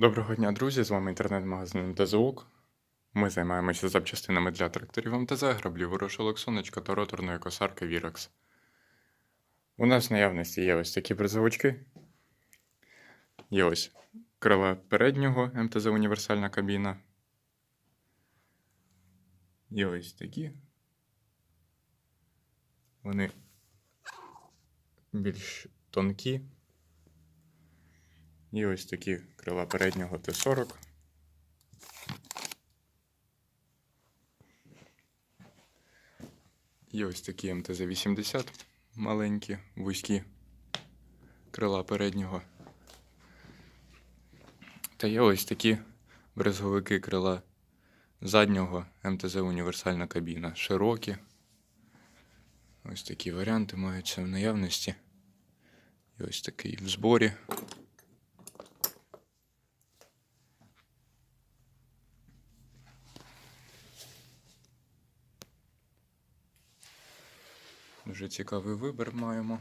Доброго дня, друзі! З вами інтернет-магазин МТЗУК. Ми займаємося запчастинами для тракторів МТЗ, граблів, ворошилок сонечка та роторної косарки Virax. У нас в наявності є ось такі бризовички. Є ось крила переднього МТЗ універсальна кабіна. Є ось такі. Вони більш тонкі. І ось такі крила переднього Т-40. Є ось такі МТЗ-80 маленькі, вузькі крила переднього. Та є ось такі брезговики крила заднього МТЗ універсальна кабіна. Широкі. Ось такі варіанти маються в наявності. І ось такий в зборі. Дуже цікавий вибір маємо.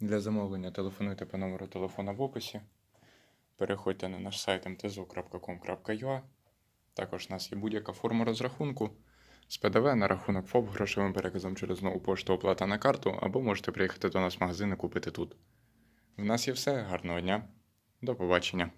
Для замовлення телефонуйте по номеру телефона в описі. Переходьте на наш сайт mtzu.com.ua. Також у нас є будь-яка форма розрахунку з ПДВ на рахунок ФОП грошовим переказом через нову пошту оплата на карту, або можете приїхати до нас в магазин і купити тут. В нас є все. Гарного дня. До побачення.